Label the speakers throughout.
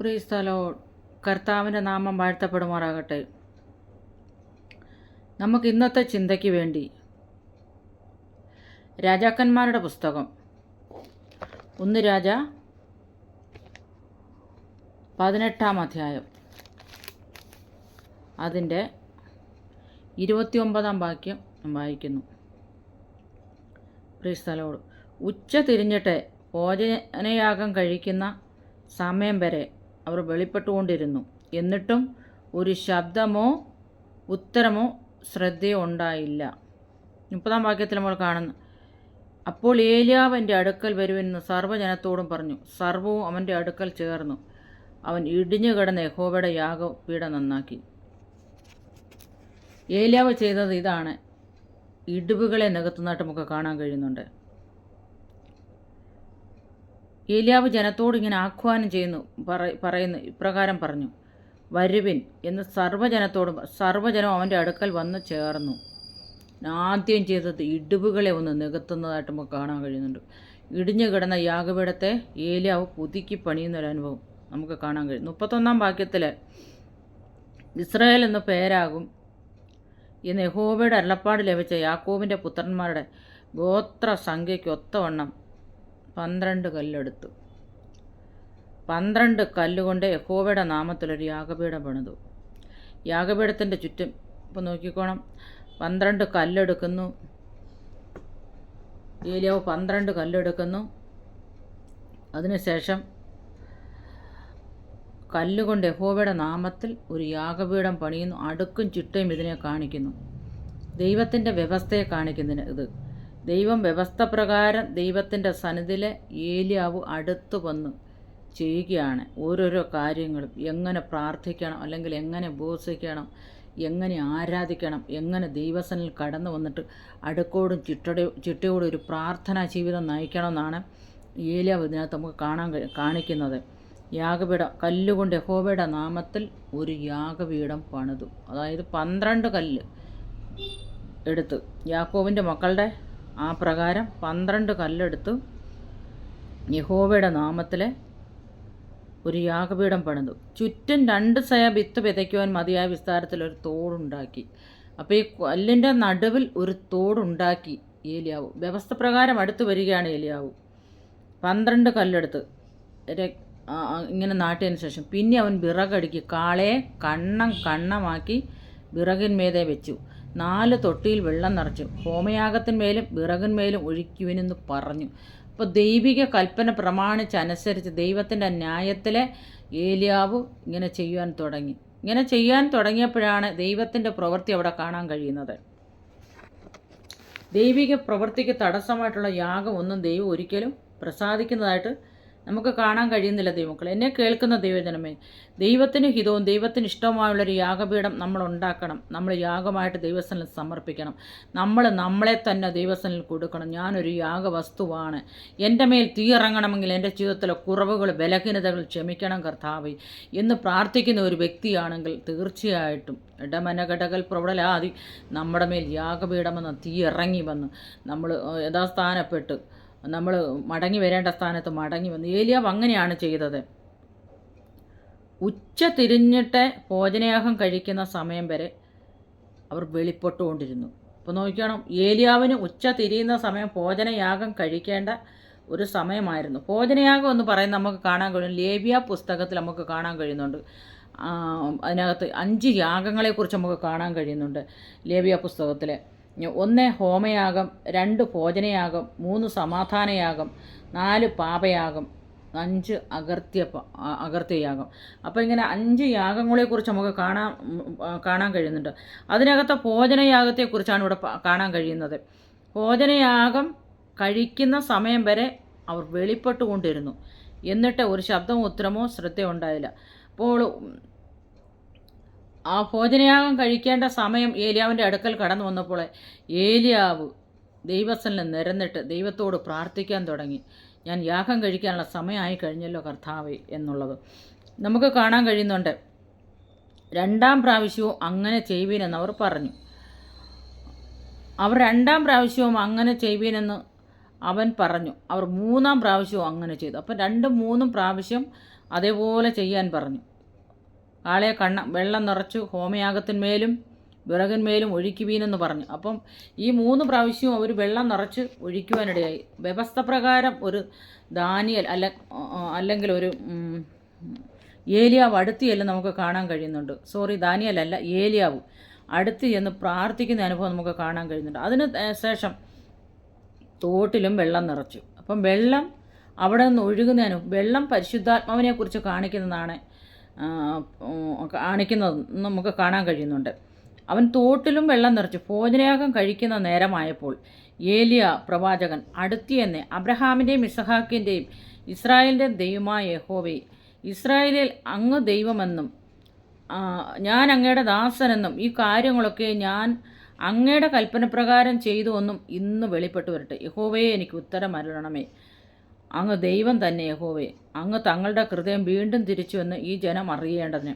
Speaker 1: പ്രീസ്തലോ കർത്താവിന്റെ നാമം വാഴ്ത്തപ്പെടുമാറാകട്ടെ. നമുക്ക് ഇന്നത്തെ ചിന്തയ്ക്ക് വേണ്ടി രാജാക്കന്മാരുടെ പുസ്തകം. ഒന്ന് രാജ പതിനെട്ടാം അധ്യായം. അതിന്റെ ഇരുപത്തിയൊമ്പതാം വാക്യം വായിക്കുന്നു. പ്രീസ്തലോട് ഉച്ച തിരിഞ്ഞിട്ട് ഭോജനയാഗം കഴിക്കുന്ന സമയം വരെ അവർ വെളിപ്പെട്ടുകൊണ്ടിരുന്നു. എന്നിട്ടും ഒരു ശബ്ദമോ ഉത്തരമോ ശ്രദ്ധയോ ഉണ്ടായില്ല. മുപ്പതാം വാക്യത്തിൽ നമ്മൾ കാണുന്നു. അപ്പോൾ ഏലിയാവ് എന്റെ അടുക്കൽ വരുമെന്ന് സർവജനത്തോടും പറഞ്ഞു. സർവവും അവന്റെ അടുക്കൽ ചേർന്നു. അവൻ ഇടിഞ്ഞു കിടന്ന യഹോവയുടെ യാഗപീഠ നന്നാക്കി. ഏലിയാവ് ചെയ്തത് ഇതാണ്. ഇടിവുകളെ നികത്തുന്നതായിട്ട് നമുക്ക് കാണാൻ കഴിയുന്നുണ്ട്. ഏലിയാവ് ജനത്തോട് ഇങ്ങനെ ആഹ്വാനം ചെയ്യുന്നു പറ പറയുന്നു ഇപ്രകാരം പറഞ്ഞു വരുവിൻ എന്ന് സർവജനത്തോടും സർവജനം അവന്റെ അടുക്കൽ വന്ന് ചേർന്നു. ആദ്യം ചെയ്തത് ഇടിവുകളെ ഒന്ന് നികത്തുന്നതായിട്ട് നമുക്ക് കാണാൻ കഴിയുന്നുണ്ട്. ഇടിഞ്ഞു കിടന്ന യാഗപീഠത്തെ ഏലിയാവ് പുതുക്കി പണിയുന്ന ഒരു അനുഭവം നമുക്ക് കാണാൻ കഴിയും. മുപ്പത്തൊന്നാം വാക്യത്തിൽ ഇസ്രായേൽ എന്ന പേരാകും ഈ നെഹോബയുടെ അരുളപ്പാട് ലഭിച്ച യാക്കോബിന്റെ പുത്രന്മാരുടെ ഗോത്ര സംഖ്യയ്ക്ക് ഒത്തവണ്ണം പന്ത്രണ്ട് കല്ലെടുത്തു. പന്ത്രണ്ട് കല്ലുകൊണ്ട് യഹോവയുടെ നാമത്തിലൊരു യാഗപീഠം പണിതു. യാഗപീഠത്തിന്റെ ചുറ്റും ഇപ്പം നോക്കിക്കോണം. പന്ത്രണ്ട് കല്ലെടുക്കുന്നു. ഏലിയാവ് പന്ത്രണ്ട് കല്ലെടുക്കുന്നു. അതിനുശേഷം കല്ലുകൊണ്ട് യഹോവയുടെ നാമത്തിൽ ഒരു യാഗപീഠം പണിയുന്നു. അടുക്കും ചിട്ടയും ഇതിനെ കാണിക്കുന്നു. ദൈവത്തിന്റെ വ്യവസ്ഥയെ കാണിക്കുന്നതിന് ഇത്. ദൈവം വ്യവസ്ഥ പ്രകാരം ദൈവത്തിന്റെ സന്നിധിയിലെ ഏലിയാവ് അടുത്ത് വന്ന് ചെയ്യുകയാണ് ഓരോരോ കാര്യങ്ങളും. എങ്ങനെ പ്രാർത്ഥിക്കണം അല്ലെങ്കിൽ എങ്ങനെ ഉപവസിക്കണം എങ്ങനെ ആരാധിക്കണം എങ്ങനെ ദൈവസനിൽ കടന്നു വന്നിട്ട് അടുക്കോടും ചിട്ടയുടെ ചിട്ടയോടും ഒരു പ്രാർത്ഥനാ ജീവിതം നയിക്കണമെന്നാണ് ഏലിയാവ് ഇതിനകത്ത് നമുക്ക് കാണാൻ കാണിക്കുന്നത്. യാഗപീഠം കല്ലുകൊണ്ട് യഹോബയുടെ നാമത്തിൽ ഒരു യാഗപീഠം പണിതു. അതായത് പന്ത്രണ്ട് കല്ല് എടുത്ത്. യാക്കോവിന്റെ മക്കളുടെ ആ പ്രകാരം പന്ത്രണ്ട് കല്ലെടുത്ത് യഹോവയുടെ നാമത്തിലെ ഒരു യാഗപീഠം പണിതു. ചുറ്റും രണ്ട് സയ വിത്ത് വിതയ്ക്കുവാൻ മതിയായ വിസ്താരത്തിൽ ഒരു തോടുണ്ടാക്കി. അപ്പോൾ ഈ കല്ലിന്റെ നടുവിൽ ഒരു തോടുണ്ടാക്കി ഏലിയാവു. വ്യവസ്ഥ പ്രകാരം അടുത്ത് വരികയാണ് ഏലിയാവു. പന്ത്രണ്ട് കല്ലെടുത്ത് ഇങ്ങനെ നാട്ടിയതിന് ശേഷം പിന്നെ അവൻ വിറകടുക്കി കാളയെ കണ്ണം കണ്ണമാക്കി വിറകിന്മേതെ വെച്ചു. നാല് തൊട്ടിയിൽ വെള്ളം നിറച്ചു ഹോമയാഗത്തിന്മേലും വിറകിന്മേലും ഒഴിക്കുവിനെന്ന് പറഞ്ഞു. അപ്പോൾ ദൈവിക കൽപ്പന പ്രമാണിച്ചനുസരിച്ച് ദൈവത്തിന്റെ ന്യായത്തിലെ ഏലിയാവ് ഇങ്ങനെ ചെയ്യുവാൻ തുടങ്ങി. ഇങ്ങനെ ചെയ്യാൻ തുടങ്ങിയപ്പോഴാണ് ദൈവത്തിന്റെ പ്രവൃത്തി അവിടെ കാണാൻ കഴിയുന്നത്. ദൈവിക പ്രവൃത്തിക്ക് തടസ്സമായിട്ടുള്ള യാഗം ഒന്നും ദൈവം ഒരിക്കലും പ്രസാദിക്കുന്നതായിട്ട് നമുക്ക് കാണാൻ കഴിയുന്നില്ല ദൈവമക്കൾ എന്നെ കേൾക്കുന്ന ദൈവജനമേ ദൈവത്തിന് ഹിതവും ദൈവത്തിന് ഇഷ്ടവുമായുള്ളൊരു യാഗപീഠം നമ്മൾ ഉണ്ടാക്കണം. നമ്മൾ യാഗമായിട്ട് ദൈവസ്ഥനിൽ സമർപ്പിക്കണം. നമ്മൾ നമ്മളെ തന്നെ ദൈവസ്ഥനിൽ കൊടുക്കണം. ഞാനൊരു യാഗവസ്തുവാണ്. എന്റെ മേൽ തീയിറങ്ങണമെങ്കിൽ എന്റെ ജീവിതത്തിലെ കുറവുകൾ ബലഹീനതകൾ ക്ഷമിക്കണം കർത്താവേ എന്ന് പ്രാർത്ഥിക്കുന്ന ഒരു വ്യക്തിയാണെങ്കിൽ തീർച്ചയായിട്ടും ഇടമനഘടകൽ പ്രബലാതി നമ്മുടെ മേൽ യാഗപീഠമെന്ന തീ ഇറങ്ങി വന്ന് നമ്മൾ യഥാസ്ഥാനപ്പെട്ട് നമ്മൾ മടങ്ങി വരേണ്ട സ്ഥാനത്ത് മടങ്ങി വന്നു ഏലിയാവ് അങ്ങനെയാണ് ചെയ്തത്. ഉച്ച തിരിഞ്ഞിട്ട് ഭോജനയാഹം കഴിക്കുന്ന സമയം വരെ അവർ വെളിപ്പെട്ടുകൊണ്ടിരുന്നു. അപ്പോൾ നോക്കണം ഏലിയാവിന് ഉച്ച തിരിയുന്ന സമയം ഭോജനയാഗം കഴിക്കേണ്ട ഒരു സമയമായിരുന്നു. ഭോജനയാഗം എന്ന് പറയുന്നത് നമുക്ക് കാണാൻ കഴിയും. ലേബിയ പുസ്തകത്തിൽ നമുക്ക് കാണാൻ കഴിയുന്നുണ്ട്. അതിനകത്ത് അഞ്ച് യാഗങ്ങളെക്കുറിച്ച് നമുക്ക് കാണാൻ കഴിയുന്നുണ്ട് ലേബിയ പുസ്തകത്തിൽ ഒന്ന് ഹോമയാഗം രണ്ട് ഭോജനയാഗം മൂന്ന് സമാധാനയാഗം നാല് പാപയാഗം അഞ്ച് അകർത്യ അകർത്യയാഗം. അപ്പോൾ ഇങ്ങനെ അഞ്ച് യാഗങ്ങളെക്കുറിച്ച് നമുക്ക് കാണാൻ കാണാൻ കഴിയുന്നുണ്ട്. അതിനകത്തെ ഭോജനയാഗത്തെക്കുറിച്ചാണ് ഇവിടെ കാണാൻ കഴിയുന്നത്. ഭോജനയാഗം കഴിക്കുന്ന സമയം വരെ അവർ വെളിപ്പെട്ടുകൊണ്ടിരുന്നു. എന്നിട്ട് ഒരു ശബ്ദമോ ഉത്തരമോ ശ്രദ്ധയുണ്ടായില്ല. അപ്പോൾ ആ ഭോജനയാഗം കഴിക്കേണ്ട സമയം ഏലിയാവിന്റെ അടുക്കൽ കടന്നു വന്നപ്പോൾ ഏലിയാവ് ദൈവസ്ഥനിൽ നിരന്നിട്ട് ദൈവത്തോട് പ്രാർത്ഥിക്കാൻ തുടങ്ങി. ഞാൻ യാഗം കഴിക്കാനുള്ള സമയമായി കഴിഞ്ഞല്ലോ കർത്താവേ എന്നുള്ളത്. നമുക്ക് കാണാൻ കഴിയുന്നുണ്ട്. രണ്ടാം പ്രാവശ്യവും അങ്ങനെ ചെയ്യുവീനെന്ന് അവർ പറഞ്ഞു. അവർ രണ്ടാം പ്രാവശ്യവും അങ്ങനെ ചെയ്യുവീനെന്ന് അവൻ പറഞ്ഞു. അവർ മൂന്നാം പ്രാവശ്യവും അങ്ങനെ ചെയ്തു. അപ്പം രണ്ടും മൂന്നും പ്രാവശ്യം അതേപോലെ ചെയ്യാൻ പറഞ്ഞു. കാളയെ കണ്ണ വെള്ളം നിറച്ചു ഹോമയാഗത്തിന്മേലും വിറകിന്മേലും ഒഴിക്കുവീനെന്ന് പറഞ്ഞു. അപ്പം ഈ മൂന്ന് പ്രാവശ്യവും അവർ വെള്ളം നിറച്ച് ഒഴിക്കുവാനിടയായി. വ്യവസ്ഥ പ്രകാരം ഒരു ദാനിയൽ അല്ല അല്ലെങ്കിൽ ഒരു ഏലിയാവ് അടുത്ത് എല്ലാം നമുക്ക് കാണാൻ കഴിയുന്നുണ്ട്. സോറി ദാനിയൽ അല്ല ഏലിയാവ് അടുത്ത് എന്ന് പ്രാർത്ഥിക്കുന്ന അനുഭവം നമുക്ക് കാണാൻ കഴിയുന്നുണ്ട്. അതിന് ശേഷം തോട്ടിലും വെള്ളം നിറച്ചു. അപ്പം വെള്ളം അവിടെ നിന്ന് ഒഴുകുന്നതിനും വെള്ളം പരിശുദ്ധാത്മാവിനെക്കുറിച്ച് കാണിക്കുന്നതാണ് കാണിക്കുന്നത് നമുക്ക് കാണാൻ കഴിയുന്നുണ്ട്. അവൻ തോട്ടിലും വെള്ളം നിറച്ചു ഭോജനയാഗം കഴിക്കുന്ന നേരമായപ്പോൾ ഏലിയ പ്രവാചകൻ അടുത്തിയെന്ന് അബ്രഹാമിന്റെയും ഇസഹാക്കിന്റെയും ഇസ്രായേലിന്റെ ദൈവമായ യഹോവെ ഇസ്രായേലിൽ അങ്ങ് ദൈവമെന്നും ഞാൻ അങ്ങയുടെ ദാസനെന്നും ഈ കാര്യങ്ങളൊക്കെ ഞാൻ അങ്ങയുടെ കൽപ്പനപ്രകാരം ചെയ്തുവെന്നും ഇന്ന് വെളിപ്പെട്ടു വരട്ടെ. യഹോവയെ എനിക്ക് ഉത്തരം അരുളണമേ. അങ്ങ് ദൈവം തന്നെ യഹോവേ. അങ്ങ് തങ്ങളുടെ ഹൃദയം വീണ്ടും തിരിച്ചുവെന്ന് ഈ ജനം അറിയേണ്ടതിന്.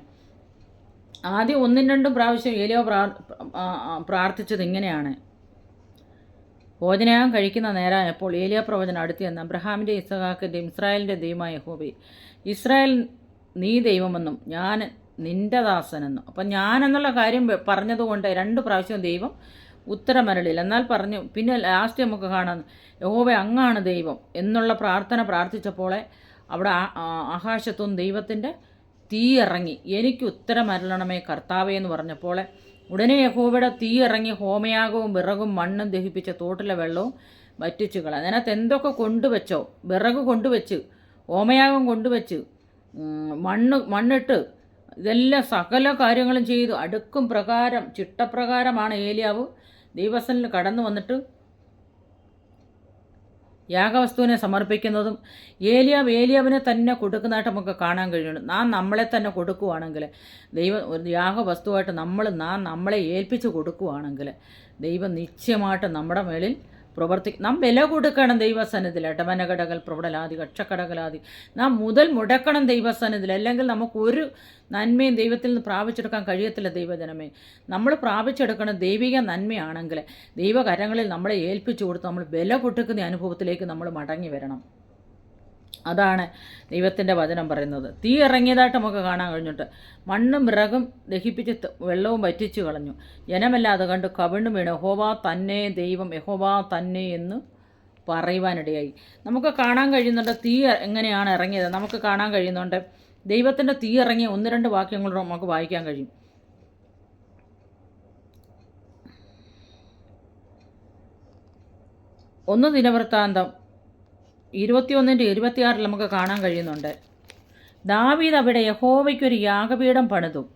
Speaker 1: ആദ്യം ഒന്നും രണ്ടും പ്രാവശ്യം ഏലിയോ പ്രാർ പ്രാർത്ഥിച്ചത് ഇങ്ങനെയാണ്. ഭോജനയാഗം കഴിക്കുന്ന നേരമായപ്പോൾ ഏലിയ പ്രവചനം അടുത്തിയെന്ന് അബ്രഹാമിന്റെ ഇസഹാക്കിന്റെയും ഇസ്രായേലിന്റെ ദൈവമായ യഹോവേ ഇസ്രായേൽ നീ ദൈവമെന്നും ഞാൻ നിന്റെ ദാസനെന്നും. അപ്പം ഞാനെന്നുള്ള കാര്യം പറഞ്ഞതുകൊണ്ട് രണ്ട് പ്രാവശ്യം ദൈവം ഉത്തരമരളില്ല എന്നാൽ പറഞ്ഞു പിന്നെ ലാസ്റ്റ് നമുക്ക് കാണാം. യഹോവ അങ്ങാണ് ദൈവം എന്നുള്ള പ്രാർത്ഥന പ്രാർത്ഥിച്ചപ്പോളെ അവിടെ ആകാശത്തും ദൈവത്തിന്റെ തീ ഇറങ്ങി. എനിക്ക് ഉത്തരമരളണമേ കർത്താവേ എന്ന് പറഞ്ഞപ്പോൾ ഉടനെ യഹോവയുടെ തീ ഇറങ്ങി ഹോമയാകവും വിറകും മണ്ണും ദഹിപ്പിച്ച തോട്ടിലെ വെള്ളവും വറ്റിച്ചു കള അതിനകത്ത് എന്തൊക്കെ കൊണ്ടുവച്ചോ? വിറക് കൊണ്ടുവച്ച് ഹോമയാഗം കൊണ്ടുവച്ച് മണ്ണ് മണ്ണിട്ട് ഇതെല്ലാം സകല കാര്യങ്ങളും ചെയ്തു. അടുക്കും പ്രകാരം ചിട്ടപ്രകാരമാണ് ഏലിയാവ് ദൈവസനിൽ കടന്നു വന്നിട്ട് യാഗവസ്തുവിനെ സമർപ്പിക്കുന്നതും ഏലിയാവ് ഏലിയാവിനെ തന്നെ കൊടുക്കുന്നതായിട്ട് നമുക്ക് കാണാൻ കഴിയുന്നുണ്ട്. നാം നമ്മളെ തന്നെ കൊടുക്കുവാണെങ്കിൽ ദൈവ ഒരു യാഗവസ്തുവായിട്ട് നമ്മൾ നാം നമ്മളെ ഏൽപ്പിച്ച് കൊടുക്കുവാണെങ്കിൽ ദൈവം നിശ്ചയമായിട്ട് നമ്മുടെ മേളിൽ പ്രവർത്തി നാം വില കൊടുക്കണം ദൈവസന്നിധിയിൽ. ഇടമനകടകൽ പ്രവടലാതി കക്ഷക്കടകലാതി നാം മുതൽ മുടക്കണം ദൈവസന്നിധിയിൽ. അല്ലെങ്കിൽ നമുക്ക് ഒരു നന്മയും ദൈവത്തിൽ നിന്ന് പ്രാപിച്ചെടുക്കാൻ കഴിയത്തില്ല ദൈവജനമേ. നമ്മൾ പ്രാപിച്ചെടുക്കണം ദൈവിക നന്മയാണെങ്കിൽ ദൈവകരങ്ങളിൽ നമ്മളെ ഏൽപ്പിച്ചു കൊടുത്ത് നമ്മൾ വില കൊടുക്കുന്ന അനുഭവത്തിലേക്ക് നമ്മൾ മടങ്ങി വരണം. അതാണ് ദൈവത്തിന്റെ വചനം പറയുന്നത്. തീ ഇറങ്ങിയതായിട്ട് നമുക്ക് കാണാൻ കഴിഞ്ഞിട്ട് മണ്ണും വിറകും ദഹിപ്പിച്ച് വെള്ളവും വറ്റിച്ചു കളഞ്ഞു. ജനമല്ലാതെ കണ്ട് കവിണ്ണു വീണ് യഹോവ തന്നെ ദൈവം യഹോവ തന്നെ എന്ന് പറയുവാനിടയായി. നമുക്ക് കാണാൻ കഴിയുന്നുണ്ട് തീ എങ്ങനെയാണ് ഇറങ്ങിയത്. നമുക്ക് കാണാൻ കഴിയുന്നുണ്ട് ദൈവത്തിന്റെ തീ ഇറങ്ങിയ ഒന്ന് രണ്ട് വാക്യങ്ങൾ നമുക്ക് വായിക്കാൻ കഴിയും. ഒന്ന് ദിനവൃത്താന്തം ഇരുപത്തിയൊന്നിന്റെ ഇരുപത്തിയാറിൽ നമുക്ക് കാണാൻ കഴിയുന്നുണ്ട്. ദാവീദ് അവിടെ യഹോവയ്ക്കൊരു യാഗപീഠം പണിതു.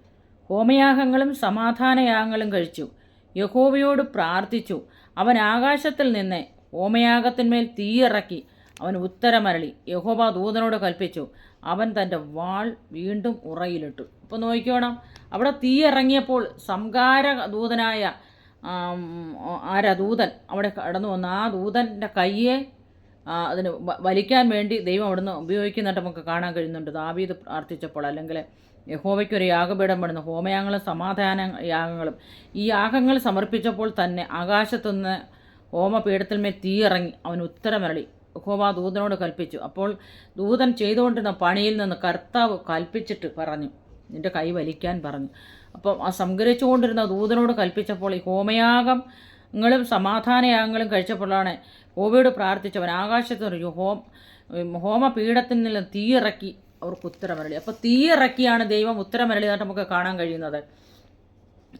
Speaker 1: ഹോമയാഗങ്ങളും സമാധാനയാഗങ്ങളും കഴിച്ചു. യഹോവയോട് പ്രാർത്ഥിച്ചു. അവൻ ആകാശത്തിൽ നിന്ന് ഹോമയാഗത്തിന്മേൽ തീയിറക്കി അവൻ ഉത്തരമരളി. യഹോബ ദൂതനോട് കൽപ്പിച്ചു. അവൻ തന്റെ വാൾ വീണ്ടും ഉറയിലിട്ടു. ഇപ്പോൾ നോക്കിക്കോണം അവിടെ തീ ഇറങ്ങിയപ്പോൾ സംകാര ദൂതനായ ആരാ ദൂതൻ? അവിടെ കടന്നു വന്ന ആ ദൂതന്റെ കയ്യെ അതിന് വലിക്കാൻ വേണ്ടി ദൈവം അവിടുന്ന് ഉപയോഗിക്കുന്നതായിട്ട് നമുക്ക് കാണാൻ കഴിയുന്നുണ്ട്. ദാവീദ് പ്രാർത്ഥിച്ചപ്പോൾ അല്ലെങ്കിൽ യഹോവയ്ക്ക് ഒരു യാഗപീഠം പെടുന്ന ഹോമയാഗങ്ങളും സമാധാന യാഗങ്ങളും ഈ യാഗങ്ങൾ സമർപ്പിച്ചപ്പോൾ തന്നെ ആകാശത്തുനിന്ന് ഹോമപീഠത്തിന്മേൽ തീയിറങ്ങി. അവൻ ഉത്തരമരളി. യഹോവ ദൂതനോട് കൽപ്പിച്ചു. അപ്പോൾ ദൂതൻ ചെയ്തുകൊണ്ടിരുന്ന പണിയിൽ നിന്ന് കർത്താവ് കൽപ്പിച്ചിട്ട് പറഞ്ഞു. നിന്റെ കൈ വലിക്കാൻ പറഞ്ഞു. അപ്പം ആ സംഗ്രഹിച്ചുകൊണ്ടിരുന്ന ദൂതനോട് കൽപ്പിച്ചപ്പോൾ ഈ ഹോമയാഗങ്ങളും സമാധാനയാഗങ്ങളും കഴിച്ചപ്പോഴാണ് കോവിഡ് പ്രാർത്ഥിച്ചവൻ ആകാശത്ത് ഒരു ഹോം ഹോമപീഠത്തിൽ നിന്ന് തീയിറക്കി അവർക്ക് ഉത്തരമരളി. അപ്പോൾ തീയിറക്കിയാണ് ദൈവം ഉത്തരമരളിയതായിട്ട് നമുക്ക് കാണാൻ കഴിയുന്നത്.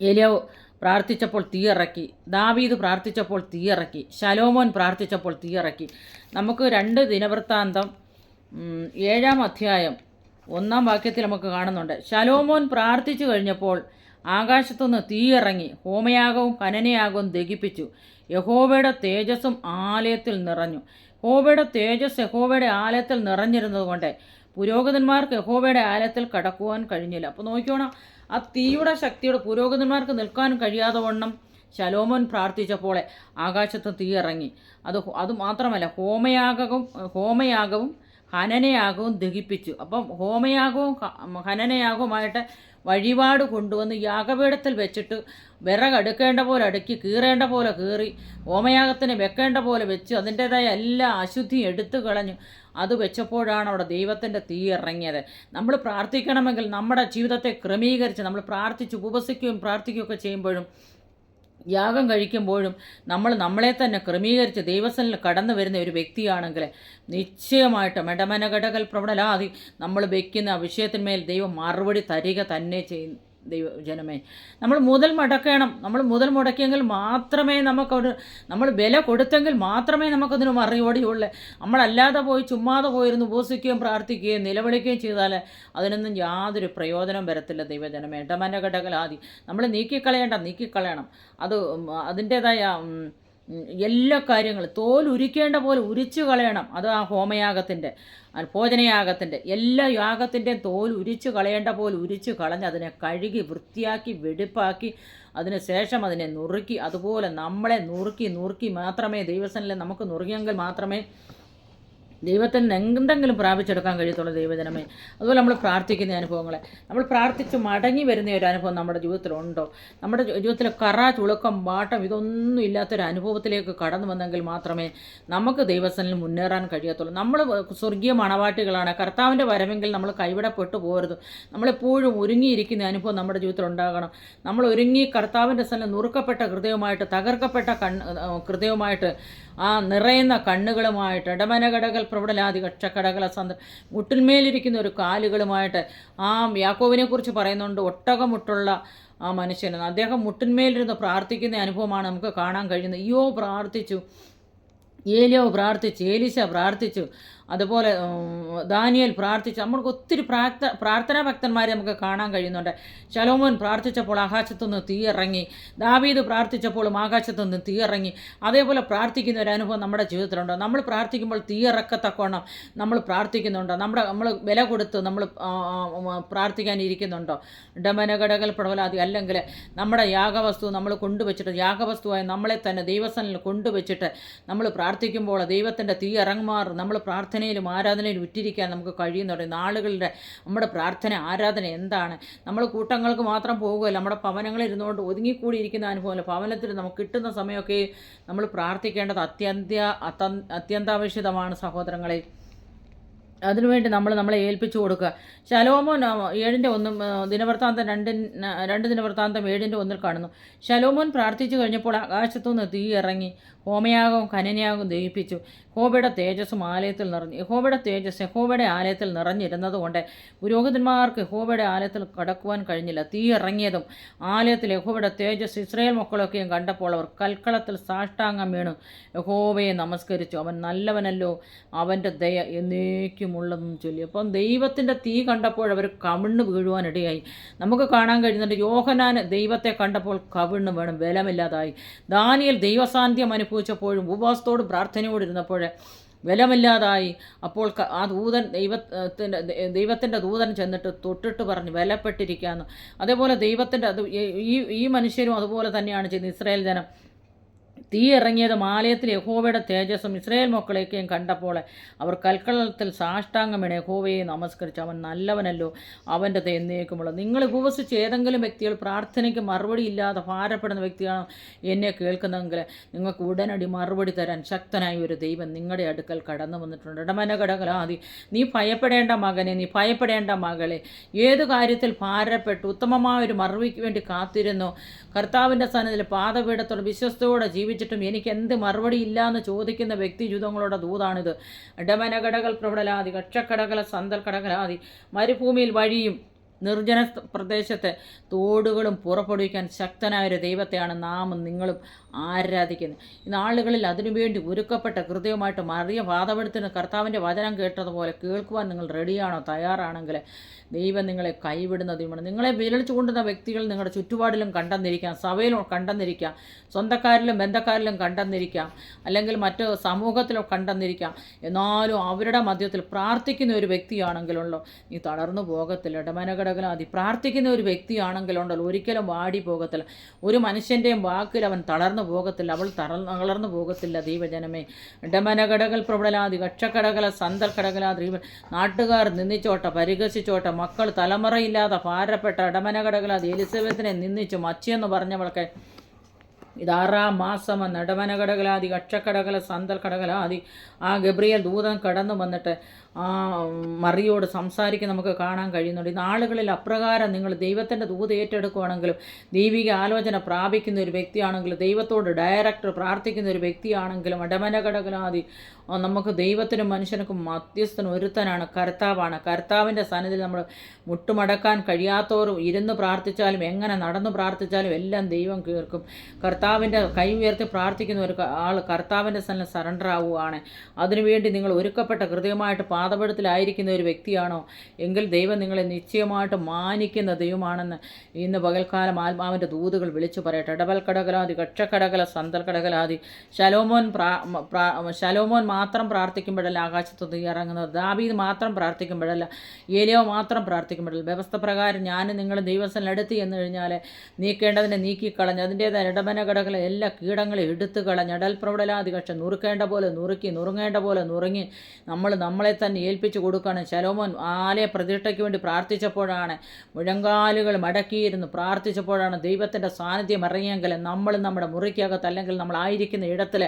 Speaker 1: ഏലിയാവ് പ്രാർത്ഥിച്ചപ്പോൾ തീയിറക്കി ദാവീദ് പ്രാർത്ഥിച്ചപ്പോൾ തീയിറക്കി ശലോമോൻ പ്രാർത്ഥിച്ചപ്പോൾ തീയിറക്കി. നമുക്ക് രണ്ട് ദിനവൃത്താന്തം ഏഴാം അധ്യായം ഒന്നാം വാക്യത്തിൽ നമുക്ക് കാണുന്നുണ്ട്. ശലോമോൻ പ്രാർത്ഥിച്ചു കഴിഞ്ഞപ്പോൾ ആകാശത്തുനിന്ന് തീയിറങ്ങി ഹോമയാഗവും ഹനനയാഗവും ദഹിപ്പിച്ചു. യഹോവയുടെ തേജസ്സും ആലയത്തിൽ നിറഞ്ഞു. യഹോവയുടെ തേജസ് യഹോവയുടെ ആലയത്തിൽ നിറഞ്ഞിരുന്നതുകൊണ്ട് പുരോഹിതന്മാർക്ക് യഹോവയുടെ ആലയത്തിൽ കടക്കുവാൻ കഴിഞ്ഞില്ല. അപ്പോൾ നോക്കിയോണം ആ തീയുടെ ശക്തിയുടെ പുരോഹിതന്മാർക്ക് നിൽക്കാൻ കഴിയാതെ വണ്ണം ശലോമോൻ പ്രാർത്ഥിച്ചപ്പോൾ ആകാശത്ത് തീയിറങ്ങി അത് അത് മാത്രമല്ല ഹോമയാഗവും ഹോമയാഗവും ഹനനയാഗവും ദഹിപ്പിച്ചു. അപ്പം ഹോമയാഗവും ഹനനയാഗവുമായിട്ട് വഴിപാട് കൊണ്ടുവന്ന് യാഗപീഠത്തിൽ വെച്ചിട്ട് വിറകടുക്കേണ്ട പോലെ അടുക്കി കീറേണ്ട പോലെ കീറി ഹോമയാഗത്തിന് വെക്കേണ്ട പോലെ വെച്ച് അതിന്റേതായ എല്ലാ അശുദ്ധിയും എടുത്തു കളഞ്ഞു അത് വെച്ചപ്പോഴാണ് അവിടെ ദൈവത്തിന്റെ തീ ഇറങ്ങിയത്. നമ്മൾ പ്രാർത്ഥിക്കണമെങ്കിൽ നമ്മുടെ ജീവിതത്തെ ക്രമീകരിച്ച് നമ്മൾ പ്രാർത്ഥിച്ച് ഉപവസിക്കുകയും പ്രാർത്ഥിക്കുകയൊക്കെ ചെയ്യുമ്പോഴും യാഗം കഴിക്കുമ്പോഴും നമ്മൾ നമ്മളെ തന്നെ ക്രമീകരിച്ച് ദൈവസനിൽ കടന്നു വരുന്ന ഒരു വ്യക്തിയാണെങ്കിൽ നിശ്ചയമായിട്ട് മെടമനഘടകൽ പ്രവണലാതി നമ്മൾ വയ്ക്കുന്ന വിഷയത്തിന്മേൽ ദൈവം മറുപടി തരിക തന്നെ ചെയ്യും ദൈവ ജനമേ. നമ്മൾ മുതൽ മുടക്കണം. നമ്മൾ മുതൽ മുടക്കിയെങ്കിൽ മാത്രമേ നമുക്കൊരു നമ്മൾ വില കൊടുത്തെങ്കിൽ മാത്രമേ നമുക്കതിന് മറുപടിയുള്ളൂ. നമ്മളല്ലാതെ പോയി ചുമ്മാതെ പോയിരുന്ന് ഉപസിക്കുകയും പ്രാർത്ഥിക്കുകയും നിലവിളിക്കുകയും ചെയ്താൽ അതിനൊന്നും യാതൊരു പ്രയോജനം വരത്തില്ല ദൈവജനമേ ഇടമനഘടകലാതി നമ്മൾ നീക്കിക്കളയേണ്ട നീക്കിക്കളയണം. അത് അതിന്റേതായ എല്ലാ കാര്യങ്ങളും തോൽ ഉരിക്കേണ്ട പോലെ ഉരിച്ചു കളയണം. അത് ആ ഹോമയാഗത്തിന്റെ ഭോജനയാഗത്തിന്റെ എല്ലാ യാഗത്തിന്റെയും തോൽ ഉരിച്ചു കളയേണ്ട പോലെ ഉരിച്ചു കളഞ്ഞ് അതിനെ കഴുകി വൃത്തിയാക്കി വെടിപ്പാക്കി അതിന് ശേഷം അതിനെ നുറുക്കി അതുപോലെ നമ്മളെ നുറുക്കി നുറുക്കി മാത്രമേ ദൈവസനിലെ നമുക്ക് നുറുകിയെങ്കിൽ മാത്രമേ ദൈവത്തിന് എന്തെങ്കിലും പ്രാപിച്ചെടുക്കാൻ കഴിയത്തുള്ളൂ ദൈവജനമേ. അതുപോലെ നമ്മൾ പ്രാർത്ഥിക്കുന്ന അനുഭവങ്ങളെ. നമ്മൾ പ്രാർത്ഥിച്ച് മടങ്ങി വരുന്ന ഒരു അനുഭവം നമ്മുടെ ജീവിതത്തിലുണ്ടോ? നമ്മുടെ ജീവിതത്തിലെ കറ ചുളുക്കം വാട്ടം ഇതൊന്നും ഇല്ലാത്തൊരു അനുഭവത്തിലേക്ക് കടന്നു വന്നെങ്കിൽ മാത്രമേ നമുക്ക് ദൈവസനിൽ മുന്നേറാൻ കഴിയത്തുള്ളൂ. നമ്മൾ സ്വർഗീയ മണവാട്ടികളാണ്. കർത്താവിന്റെ വരവെങ്കിൽ നമ്മൾ കൈവിടപ്പെട്ടു പോകരുത് നമ്മളെപ്പോഴും ഒരുങ്ങിയിരിക്കുന്ന അനുഭവം നമ്മുടെ ജീവിതത്തിൽ ഉണ്ടാകണം. നമ്മൾ ഒരുങ്ങി കർത്താവിന്റെ സ്ഥലം നുറുക്കപ്പെട്ട ഹൃദയവുമായിട്ട് തകർക്കപ്പെട്ട കൺ ഹൃദയവുമായിട്ട് ആ നിറയുന്ന കണ്ണുകളുമായിട്ട് ഇടമനകടകൾ പ്രവടലാതി കക്ഷക്കടകള സന്ദ മുട്ടിന്മേലിരിക്കുന്ന ഒരു കാലുകളുമായിട്ട് ആ യാക്കോവിനെക്കുറിച്ച് പറയുന്നുണ്ട്. ഒട്ടകമുട്ടുള്ള ആ മനുഷ്യന് അദ്ദേഹം മുട്ടിന്മേലിരുന്ന് പ്രാർത്ഥിക്കുന്ന അനുഭവമാണ് നമുക്ക് കാണാൻ കഴിയുന്നത്. അയ്യോ പ്രാർത്ഥിച്ചു. ഏലിയോ പ്രാർത്ഥിച്ചു. ഏലിശ പ്രാർത്ഥിച്ചു. അതുപോലെ ദാനിയൽ പ്രാർത്ഥിച്ചു. നമ്മൾക്ക് ഒത്തിരി പ്രാർത്ഥ പ്രാർത്ഥനാ ഭക്തന്മാരെ നമുക്ക് കാണാൻ കഴിയുന്നുണ്ട്. ശലോമോൻ പ്രാർത്ഥിച്ചപ്പോൾ ആകാശത്തുനിന്ന് തീ ഇറങ്ങി. ദാവീദ് പ്രാർത്ഥിച്ചപ്പോഴും ആകാശത്തുനിന്ന് തീ ഇറങ്ങി. അതേപോലെ പ്രാർത്ഥിക്കുന്ന ഒരു അനുഭവം നമ്മുടെ ജീവിതത്തിലുണ്ടോ. നമ്മൾ പ്രാർത്ഥിക്കുമ്പോൾ തീ ഇറക്കത്തക്കോണം നമ്മൾ പ്രാർത്ഥിക്കുന്നുണ്ടോ. നമ്മുടെ നമ്മൾ വില കൊടുത്ത് നമ്മൾ പ്രാർത്ഥിക്കാനിരിക്കുന്നുണ്ടോ? ഡമനഘടകൽ പ്രബലാതി അല്ലെങ്കിൽ നമ്മുടെ യാഗവസ്തു നമ്മൾ കൊണ്ടുവച്ചിട്ട് യാഗവസ്തുവായി നമ്മളെ തന്നെ ദൈവസനിൽ കൊണ്ടുവച്ചിട്ട് നമ്മൾ പ്രാർത്ഥിക്കുമ്പോൾ ദൈവത്തിന്റെ തീ ഇറങ്ങുമാർ നമ്മൾ പ്രാർത്ഥനയിലും ആരാധനയിലും ഉറ്റിരിക്കാൻ നമുക്ക് കഴിയുന്നുണ്ട് നാളുകളുടെ നമ്മുടെ പ്രാർത്ഥന ആരാധന എന്താണ്? നമ്മൾ കൂട്ടങ്ങൾക്ക് മാത്രം പോകുകയല്ല നമ്മുടെ ഭവനങ്ങളിൽ ഇരുന്നുകൊണ്ട് ഒതുങ്ങിക്കൂടിയിരിക്കുന്ന അനുഭവമല്ല. ഭവനത്തിൽ നമുക്ക് കിട്ടുന്ന സമയമൊക്കെ നമ്മൾ പ്രാർത്ഥിക്കേണ്ടത് അത്യന്ത അത അത്യന്താപേക്ഷിതമാണ് സഹോദരങ്ങളെ. അതിനുവേണ്ടി നമ്മൾ നമ്മളെ ഏൽപ്പിച്ചു കൊടുക്കുക. ശലോമോൻ ഏഴിന്റെ ഒന്നും ദിനവൃത്താന്തം രണ്ടിൻ ആ, രണ്ട് ദിനവൃത്താന്തം ഏഴിന്റെ ഒന്നിൽ കാണുന്നു. ശലോമോൻ പ്രാർത്ഥിച്ചു കഴിഞ്ഞപ്പോൾ ആകാശത്തുനിന്ന് തീ ഇറങ്ങി ഹോമയാഗവും ഖനനയാഗവും ദഹിപ്പിച്ചു. യഹോബയുടെ തേജസ്സും ആലയത്തിൽ നിറഞ്ഞു യഹോബയുടെ തേജസ് യഹോബയുടെ ആലയത്തിൽ നിറഞ്ഞിരുന്നത് കൊണ്ട് പുരോഹിതന്മാർക്ക് യഹോബയുടെ ആലയത്തിൽ കടക്കുവാൻ കഴിഞ്ഞില്ല. തീ ഇറങ്ങിയതും ആലയത്തിൽ യഹോബയുടെ തേജസ് ഇസ്രയേൽ മക്കളൊക്കെയും കണ്ടപ്പോൾ അവർ കൽക്കളത്തിൽ സാഷ്ടാംഗം വീണു. യഹോബയെ നമസ്കരിച്ചു. അവൻ നല്ലവനല്ലോ അവന്റെ ദയ എന്നേക്കുമുള്ളതെന്ന് ചൊല്ലി. അപ്പം ദൈവത്തിന്റെ തീ കണ്ടപ്പോൾ അവർ കവിണ്ണ് വീഴുവാനിടയായി നമുക്ക് കാണാൻ കഴിയുന്നുണ്ട് യോഹനാൻ ദൈവത്തെ കണ്ടപ്പോൾ കവിണ്ണ് വേണം ബലമില്ലാതായി. ദാനിയൽ ദൈവസാന്ധ്യം അനുഭവിച്ചപ്പോഴും ഉപവാസത്തോട് പ്രാർത്ഥനയോട് ഇരുന്നപ്പോൾ ബലമില്ലാതായി അപ്പോൾ ആ ദൂതൻ ദൈവത്തിന്റെ ദൈവത്തിന്റെ ദൂതൻ ചെന്നിട്ട് തൊട്ടിട്ട് പറഞ്ഞ് ബലപ്പെട്ടിരിക്കുകയെന്ന് അതേപോലെ ദൈവത്തിന്റെ അത് ഈ ഈ മനുഷ്യരും അതുപോലെ തന്നെയാണ് ചെയ്യുന്നത്. ഇസ്രായേൽ ജനം. തീ ഇറങ്ങിയത് ആലയത്തിൽ യഹോവയുടെ തേജസ്സും ഇസ്രയേൽ മക്കളെയൊക്കെയും കണ്ടപ്പോൾ അവർ കൽക്കളത്തിൽ സാഷ്ടാംഗം യഹോവയെ നമസ്കരിച്ചു അവൻ നല്ലവനല്ലോ അവന്റെ എന്നേക്കുമുള്ള. നിങ്ങൾ ഉപവസിച്ച് ഏതെങ്കിലും വ്യക്തികൾ പ്രാർത്ഥനയ്ക്ക് മറുപടി ഇല്ലാതെ ഭാരപ്പെടുന്ന വ്യക്തിയാണ് എന്നെ കേൾക്കുന്നതെങ്കിൽ നിങ്ങൾക്ക് ഉടനടി മറുപടി തരാൻ ശക്തനായ ഒരു ദൈവം നിങ്ങളുടെ അടുക്കൽ കടന്നു വന്നിട്ടുണ്ട്. ഇടമന നീ ഭയപ്പെടേണ്ട മകനെ നീ ഭയപ്പെടേണ്ട മകളെ ഏത് കാര്യത്തിൽ ഭാരപ്പെട്ടു ഉത്തമമായ ഒരു മറുപടിക്ക് വേണ്ടി കാത്തിരുന്നു? കർത്താവിന്റെ സ്ഥാനത്തിൽ പാതപീഠത്തോടെ വിശ്വസ്തയോടെ ജീവിച്ചിട്ടും എനിക്ക് എന്ത് മറുപടി ഇല്ല എന്ന് ചോദിക്കുന്ന വ്യക്തി ജീവിതങ്ങളുടെ ദൂതാണിത്. ഡമനഘടകൾ പ്രബലലാതി കക്ഷക്കടകല സന്തൽ കടകലാതി മരുഭൂമിയിൽ വഴിയും നിർജന പ്രദേശത്ത് തോടുകളും പുറപ്പെടുവിക്കാൻ ശക്തനായ ഒരു ദൈവത്തെയാണ് നാമും നിങ്ങളും ആരാധിക്കുന്നത്. നാളുകളിൽ അതിനുവേണ്ടി ഒരുക്കപ്പെട്ട ഹൃദയമായിട്ട് മറിയ വാദമെടുത്തിന് കർത്താവിന്റെ വചനം കേട്ടതുപോലെ കേൾക്കുവാൻ നിങ്ങൾ റെഡിയാണോ? തയ്യാറാണെങ്കിൽ ദൈവം നിങ്ങളെ കൈവിടുന്ന നിങ്ങളെ വിരളിച്ചു കൊണ്ടുവന്ന വ്യക്തികൾ നിങ്ങളുടെ ചുറ്റുപാടിലും കണ്ടെന്നിരിക്കാം. സഭയിലും കണ്ടെന്നിരിക്കാം. സ്വന്തക്കാരിലും ബന്ധക്കാരിലും കണ്ടെന്നിരിക്കാം. അല്ലെങ്കിൽ മറ്റ് സമൂഹത്തിലും കണ്ടെന്നിരിക്കാം. എന്നാലും അവരുടെ മധ്യത്തിൽ പ്രാർത്ഥിക്കുന്ന ഒരു വ്യക്തിയാണെങ്കിലുള്ളോ നീ തളർന്നു പോകത്തില്ല. ഇടമനകട കടകലാതി പ്രാർത്ഥിക്കുന്ന ഒരു വ്യക്തിയാണെങ്കിലുണ്ടല്ലോ ഒരിക്കലും വാടി പോകത്തില്ല. ഒരു മനുഷ്യന്റെയും വാക്കിൽ അവൻ തളർന്നു പോകത്തില്ല. അവൾ തളർന്നു പോകത്തില്ല. ദൈവജനമേ ഇടമനകടകൾ പ്രബലാതി കക്ഷക്കടകല സന്തൽ കടകലാതി നാട്ടുകാർ നിന്ദിച്ചോട്ടെ പരിഹസിച്ചോട്ടെ മക്കൾ തലമുറയില്ലാതെ ഭാരപ്പെട്ട ഇടമനകടകലാതി എലിസബത്തിനെ നിന്ദിച്ചു. മച്ചിയെന്ന് പറഞ്ഞവൾക്ക് ഇതാറാം മാസം നെടവനകടകലാതി കക്ഷക്കടകല സന്തൽ കടകലാതി ആ ഗബ്രിയൽ ദൂതൻ കടന്നു വന്നിട്ട് ആ മറിയോട് സംസാരിക്കാൻ നമുക്ക് കാണാൻ കഴിയുന്നുണ്ട്. ഈ ആളുകളിൽ അപ്രകാരം നിങ്ങൾ ദൈവത്തിന്റെ ദൂത് ഏറ്റെടുക്കുകയാണെങ്കിലും ദൈവിക ആലോചന പ്രാപിക്കുന്ന ഒരു വ്യക്തിയാണെങ്കിലും ദൈവത്തോട് ഡയറക്റ്റ് പ്രാർത്ഥിക്കുന്ന ഒരു വ്യക്തിയാണെങ്കിലും അടമനകടകലാതി നമുക്ക് ദൈവത്തിനും മനുഷ്യനക്കും മധ്യസ്ഥനും ഒരുത്തനാണ് കർത്താവാണ്. കർത്താവിന്റെ സന്നിധിയിൽ നമ്മൾ മുട്ടുമടക്കാൻ കഴിയാത്തവർ ഇരുന്ന് പ്രാർത്ഥിച്ചാലും എങ്ങനെ നടന്നു പ്രാർത്ഥിച്ചാലും എല്ലാം ദൈവം കേൾക്കും. കർത്താവിന്റെ കൈ ഉയർത്തി പ്രാർത്ഥിക്കുന്ന ഒരു ആൾ കർത്താവിന്റെ സന്നിധി സറണ്ടർ ആവുകയാണ് അതിനുവേണ്ടി നിങ്ങൾ ഒരുക്കപ്പെട്ട കൃത്യമായിട്ട് പാതപടത്തിലായിരിക്കുന്ന ഒരു വ്യക്തിയാണോ? എങ്കിൽ ദൈവം നിങ്ങളെ നിശ്ചയമായിട്ട് മാനിക്കുന്ന ദൈവമാണെന്ന് ഇന്ന് പകൽക്കാലം ആത്മാവിന്റെ ദൂതുകൾ വിളിച്ചു പറയട്ടെ. ഇടവൽ കടകലാതി കക്ഷക്കടകല സന്തൽ കടകലാതി. ശലോമോൻ ശലോമോൻ മാത്രം പ്രാർത്ഥിക്കുമ്പോഴല്ല ആകാശത്ത് ഇറങ്ങുന്നത്. ദാബീദ് മാത്രം പ്രാർത്ഥിക്കുമ്പോഴല്ല ഏലിയോ മാത്രം പ്രാർത്ഥിക്കുമ്പോഴല്ല. വ്യവസ്ഥ പ്രകാരം ഞാനും നിങ്ങൾ ദൈവസ്ഥലം എടുത്ത് എന്ന് കഴിഞ്ഞാൽ നീക്കേണ്ടതിനെ നീക്കിക്കളഞ്ഞ് അതിന്റേതായ ഇടമന കടകളെ എല്ലാ കീടങ്ങളെ എടുത്തു കളഞ്ഞ് ഇടൽ പ്രബലലാതി കക്ഷം നുറുക്കേണ്ട പോലെ നുറുക്കി നുറുങ്ങേണ്ട പോലെ നുറുങ്ങി നമ്മൾ നമ്മളെ തന്നെ ഏൽപ്പിച്ചു കൊടുക്കണം ശലോമോൻ ആലയ പ്രതിഷ്ഠയ്ക്ക് വേണ്ടി പ്രാർത്ഥിച്ചപ്പോഴാണ് മുഴങ്കാലുകൾ മടക്കിയിരുന്ന് പ്രാർത്ഥിച്ചപ്പോഴാണ് ദൈവത്തിന്റെ സാന്നിധ്യം ഇറങ്ങിയെങ്കിൽ നമ്മൾ നമ്മുടെ മുറിക്കകത്ത് അല്ലെങ്കിൽ നമ്മളായിരിക്കുന്ന ഇടത്തിൽ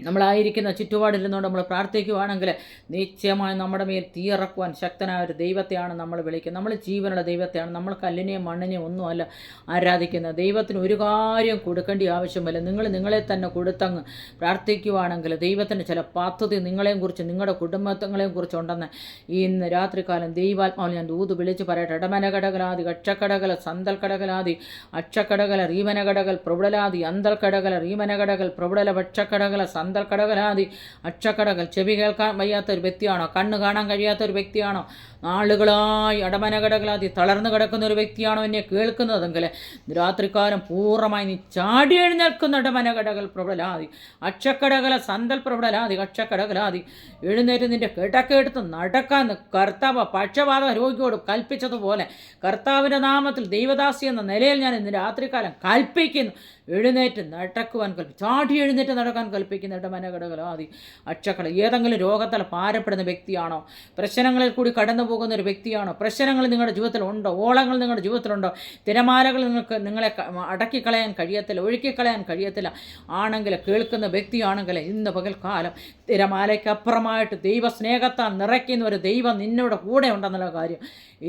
Speaker 1: നമ്മളായിരിക്കുന്ന ചുറ്റുപാടിരുന്നുകൊണ്ട് നമ്മൾ പ്രാർത്ഥിക്കുവാണെങ്കിൽ നിശ്ചയമായി നമ്മുടെ മേൽ തീയിറക്കുവാൻ ശക്തനായ ഒരു ദൈവത്തെയാണ് നമ്മൾ വിളിക്കുന്നത്. നമ്മൾ ജീവനുള്ള ദൈവത്തെയാണ്. നമ്മൾ കല്ലിനെയും മണ്ണിനെയും ഒന്നുമല്ല ആരാധിക്കുന്നത്. ദൈവത്തിന് ഒരു കാര്യം കൊടുക്കേണ്ട ആവശ്യമില്ല. നിങ്ങൾ നിങ്ങളെ തന്നെ കൊടുത്തങ്ങ് പ്രാർത്ഥിക്കുവാണെങ്കിൽ ദൈവത്തിന് ചില പദ്ധതി നിങ്ങളെയും കുറിച്ച് നിങ്ങളുടെ കുടുംബത്തെയും കുറിച്ച് ഉണ്ടെന്ന് ഇന്ന് രാത്രികാലം ദൈവാത്മാവിൽ ഞാൻ ദൂത് വിളിച്ച് പറയട്ടെ. ഇടമനകടകലാതി അക്ഷക്കടകല സന്തൽ കടകലാതി അക്ഷക്കടകല റീമനഘടകൽ പ്രബുടലാതി അന്തൽക്കടകല റീമനഘടകൽ പ്രബുടല പക്ഷക്കടകല സന്തൽ കടകലാതി അക്ഷക്കടകൽ ചെവി കേൾക്കാൻ വയ്യാത്ത ഒരു വ്യക്തിയാണോ? കണ്ണ് കാണാൻ കഴിയാത്ത ഒരു വ്യക്തിയാണോ? നാളുകളായി അടമനകടകളാതി തളർന്നു കിടക്കുന്ന ഒരു വ്യക്തിയാണോ എന്നെ കേൾക്കുന്നതെങ്കിൽ രാത്രികാലം പൂർണമായി നീ ചാടി എഴുന്നേൽക്കുന്ന ഇടമനകടകൾ പ്രബലാതി അക്ഷക്കടകല സന്തൽ പ്രബലാതി അക്ഷക്കടകലാതി എഴുന്നേറ്റ് നിന്റെ കിടക്കെടുത്ത് നടക്കാൻ കർത്താവ് പക്ഷപാത രോഗിയോട് കൽപ്പിച്ചതുപോലെ കർത്താവിന്റെ നാമത്തിൽ ദൈവദാസി എന്ന നിലയിൽ ഞാൻ ഇന്ന് രാത്രികാലം കൽപ്പിക്കുന്നു. എഴുന്നേറ്റ് നടക്കുവാൻ കൽപ്പിച്ചു ചാടി എഴുന്നേറ്റ് നടക്കാൻ കൽപ്പിക്കുന്ന ഇടമനകടകലാതി അക്ഷക്കട ഏതെങ്കിലും രോഗത്താൽ ഭാരപ്പെടുന്ന വ്യക്തിയാണോ? പ്രശ്നങ്ങളിൽ കൂടി കടന്നു പോകുന്ന ഒരു വ്യക്തിയാണോ? പ്രശ്നങ്ങൾ നിങ്ങളുടെ ജീവിതത്തിലുണ്ടോ? ഓളങ്ങൾ നിങ്ങളുടെ ജീവിതത്തിലുണ്ടോ? തിരമാലകൾ നിങ്ങൾക്ക് നിങ്ങളെ അടക്കിക്കളയാൻ കഴിയത്തില്ല ഒഴുക്കിക്കളയാൻ കഴിയത്തില്ല. ആണെങ്കിൽ കേൾക്കുന്ന വ്യക്തിയാണെങ്കിൽ ഇന്ന് പകൽക്കാലം തിരമാലയ്ക്കപ്പുറമായിട്ട് ദൈവസ്നേഹത്താൽ നിറയ്ക്കുന്ന ഒരു ദൈവം നിന്നോട് കൂടെ ഉണ്ടെന്നുള്ള കാര്യം.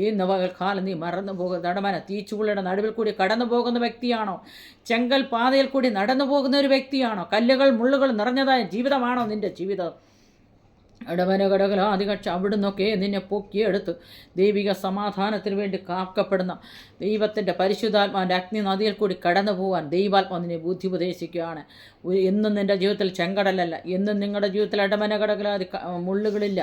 Speaker 1: ഇന്ന് പകൽക്കാലം നീ മറന്നു പോകുന്ന നടമന തീച്ചുള്ളിയുടെ നടുവിൽ കൂടി കടന്നു പോകുന്ന വ്യക്തിയാണോ? ചെങ്കൽ പാതയിൽ കൂടി നടന്നു പോകുന്ന ഒരു വ്യക്തിയാണോ? കല്ലുകൾ മുള്ളുകൾ നിറഞ്ഞതായ ജീവിതമാണോ നിന്റെ ജീവിതം? ഇടവനകടകല അതികക്ഷ അവിടുന്നൊക്കെ നിന്നെ പൊക്കിയെടുത്ത് ദൈവിക സമാധാനത്തിന് വേണ്ടി കാക്കപ്പെടുന്ന ദൈവത്തിന്റെ പരിശുദ്ധാത്മാവിന്റെ അഗ്നി നദിയിൽ കൂടി കടന്നു പോകാൻ ദൈവാത്മാവ് നിന്നെ ബുദ്ധി ഉപദേശിക്കുകയാണ് എന്നും നിന്റെ ജീവിതത്തിൽ ചെങ്കടലല്ല. എന്നും നിങ്ങളുടെ ജീവിതത്തിൽ ഇടവനകടകലാദി മുള്ളുകളില്ല.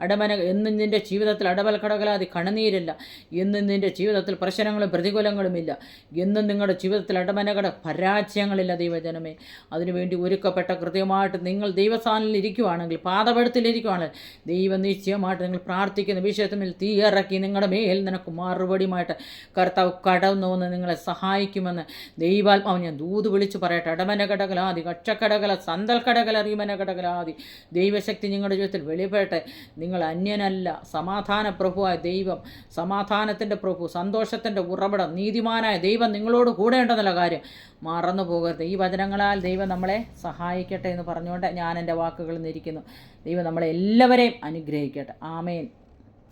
Speaker 1: അടമന എന്നും നിന്റെ ജീവിതത്തിൽ അടവൽ കടകലാതി കണനീരില്ല എന്നും നിന്റെ ജീവിതത്തിൽ പ്രശ്നങ്ങളും പ്രതികൂലങ്ങളുമില്ല. എന്നും നിങ്ങളുടെ ജീവിതത്തിൽ അടമനകട പരാജയങ്ങളില്ല ദൈവജനമേ. അതിനുവേണ്ടി ഒരുക്കപ്പെട്ട കൃത്യമായിട്ട് നിങ്ങൾ ദൈവസ്ഥാനിൽ ഇരിക്കുവാണെങ്കിൽ പാതപടത്തിലിരിക്കുവാണെങ്കിൽ ദൈവം നിശ്ചയമായിട്ട് നിങ്ങൾ പ്രാർത്ഥിക്കുന്ന വിഷയത്തിൽ തീ ഇറക്കി നിങ്ങളുടെ മേൽ നിനക്ക് മറുപടിയുമായിട്ട് കർത്താവ് കടന്നു വന്ന് നിങ്ങളെ സഹായിക്കുമെന്ന് ദൈവാത്മാവ് ഞാൻ ദൂത് വിളിച്ച് പറയട്ടെ. അടമന കടകലാതി കക്ഷക്കടകല സന്തൽ കടകല റീമന കടകലാതി ദൈവശക്തി നിങ്ങളുടെ ജീവിതത്തിൽ വെളിപ്പെട്ടെ നിങ്ങൾ അന്യനല്ല. സമാധാന പ്രഭുവായ ദൈവം സമാധാനത്തിന്റെ പ്രഭു സന്തോഷത്തിന്റെ ഉറവിടം നീതിമാനായ ദൈവം നിങ്ങളോട് കൂടെ ഉണ്ടെന്നുള്ള കാര്യം. മറന്നു പോകരുത്. ഈ വചനങ്ങളാൽ ദൈവം നമ്മളെ സഹായിക്കട്ടെ എന്ന് പറഞ്ഞുകൊണ്ട് ഞാൻ എന്റെ വാക്കുകളിൽ നിന്നിരിക്കുന്നു. ദൈവം നമ്മളെ എല്ലാവരെയും അനുഗ്രഹിക്കട്ടെ. ആമേൻ.